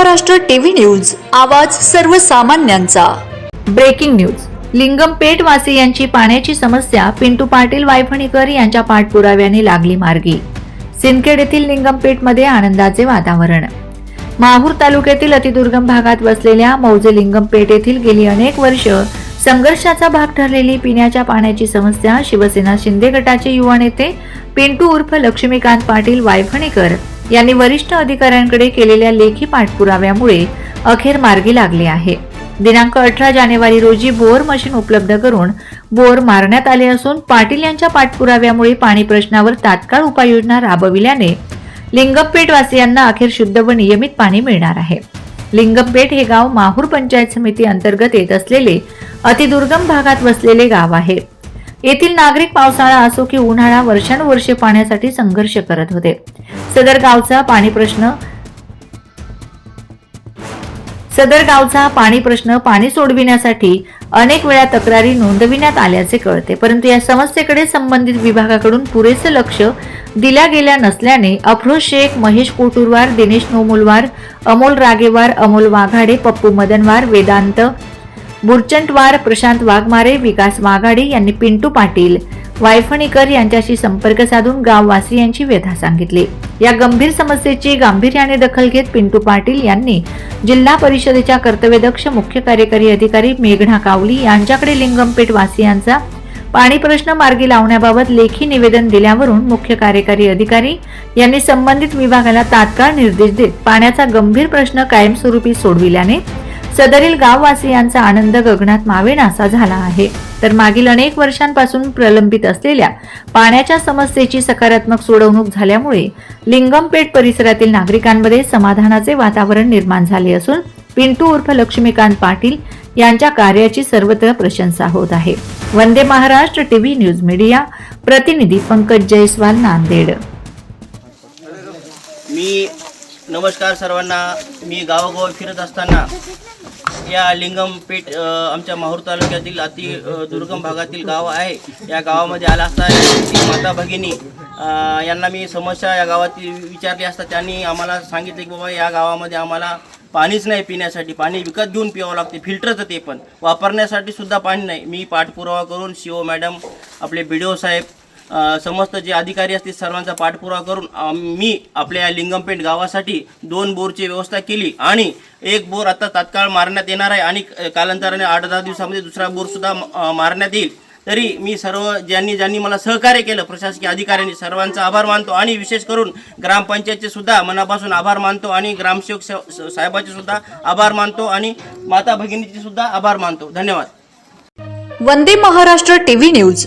Maharashtra TV news आवाज सर्वसामान्यांचा. Breaking news. लिंगम पेठवासी यांची पाण्याची समस्या पिंटू पाटील वायफणीकर यांच्या पाठपुराव्याने लागली मार्गी. सिंदखेड येथील लिंगमपेठमध्ये आनंदाचे वातावरण. माहूर तालुक्यातील अतिदुर्गम भागात वसलेल्या मौजे लिंगमपेठ येथील गेली अनेक वर्ष संघर्षाचा भाग ठरलेली पिण्याच्या पाण्याची समस्या शिवसेना शिंदे गटाचे युवा नेते पिंटू उर्फ लक्ष्मीकांत पाटील वायफणीकर यांनी वरिष्ठ अधिकाऱ्यांकडे केलेल्या लेखी पाठपुराव्यामुळे अखेर मार्गी लागले आहे. दिनांक अठरा जानेवारी रोजी बोअर मशीन उपलब्ध करून बोअर मारण्यात आले असून पाटील यांच्या पाठपुराव्यामुळे पाणी प्रश्नावर तात्काळ उपाययोजना राबविल्याने लिंगमपेठ वासियांना अखेर शुद्ध व नियमित पाणी मिळणार आहे. लिंगमपेठ हे गाव माहूर पंचायत समिती अंतर्गत येत असलेले अतिदुर्गम भागात वसलेले गाव आहे. येथील नागरिक पावसाळा असो की उन्हाळा वर्षानुवर्षे पाण्यासाठी संघर्ष करत होते. सदर गावचा पाणी प्रश्न सदर गावचा पाणी प्रश्न पाणी सोडविण्यासाठी अनेक वेळा तक्रारी नोंदविण्यात आल्याचे कळते परंतु या समस्येकडे संबंधित विभागाकडून पुरेसे लक्ष दिल्या गेल्या नसल्याने अफरोज शेख महेश कोटुरवार दिनेश नोमुलवार अमोल रागेवार अमोल वाघाडे पप्पू मदनवार वेदांत बुरचंटवार प्रशांत वाघमारे विकास वाघाडे यांनी पिंटू पाटील वायफणीकर यांच्याशी संपर्क साधून गाववासियांची व्यथा सांगितली. या गंभीर समस्येची गांभीर्याने दखल घेत पिंटू पाटील यांनी जिल्हा परिषदेच्या कर्तव्यदक्ष मुख्य कार्यकारी अधिकारी मेघना कावली यांच्याकडे लिंगमपेठ वासियांचा पाणी प्रश्न मार्गी लावण्याबाबत लेखी निवेदन दिल्यावरून मुख्य कार्यकारी अधिकारी यांनी संबंधित विभागाला तात्काळ निर्देश देत पाण्याचा गंभीर प्रश्न कायमस्वरूपी सोडविल्याने सदरील गाववासियांचा आनंद गगनात मावेनासा झाला आहे. तर मागील अनेक वर्षांपासून प्रलंबित असलेल्या पाण्याच्या समस्येची सकारात्मक सोडवणूक झाल्यामुळे लिंगमपेठ परिसरातील नागरिकांमध्ये समाधानाचे वातावरण निर्माण झाले असून पिंटू उर्फ लक्ष्मीकांत पाटील यांच्या कार्याची सर्वत्र प्रशंसा होत आहे. Vande Maharashtra TV news media प्रतिनिधी पंकज जयस्वाल नांदेड. मी नमस्कार सर्वांना. मी गावागाव फिरत असताना या लिंगमपेठ आमच्या माहूर तालुक्यातील अति दुर्गम भागातील गाव आहे. या गावामध्ये आला असता माता भगिनी यांना मी समस्या या गावातील विचारली असता. त्यांनी आम्हाला सांगितले की बाबा या गावामध्ये आम्हाला पाणीच नाही पिण्यासाठी. पाणी विकत घेऊन पिवावं लागते फिल्टरचं ते पण. वापरण्यासाठी सुद्धा पाणी नाही. मी पाठपुरावा करून शिव मॅडम आपले बी साहेब समस्त जे अधिकारी असतील सर्वांचा पाठपुरावा करून मी आपल्या या लिंगमपेंट गावासाठी दोन बोरची व्यवस्था केली आणि एक बोर आता तात्काळ मारण्यात येणार आहे आणि कालांतराने आठ दहा दिवसामध्ये दुसरा बोरसुद्धा मारण्यात येईल. तरी मी सर्व ज्यांनी ज्यांनी मला सहकार्य केलं प्रशासकीय अधिकाऱ्यांनी सर्वांचा आभार मानतो आणि विशेष करून ग्रामपंचायतचे सुद्धा मनापासून आभार मानतो आणि ग्रामसेवक साहेबाचे सुद्धा आभार मानतो आणि माता भगिनीचे सुद्धा आभार मानतो. धन्यवाद. Vande Maharashtra TV news.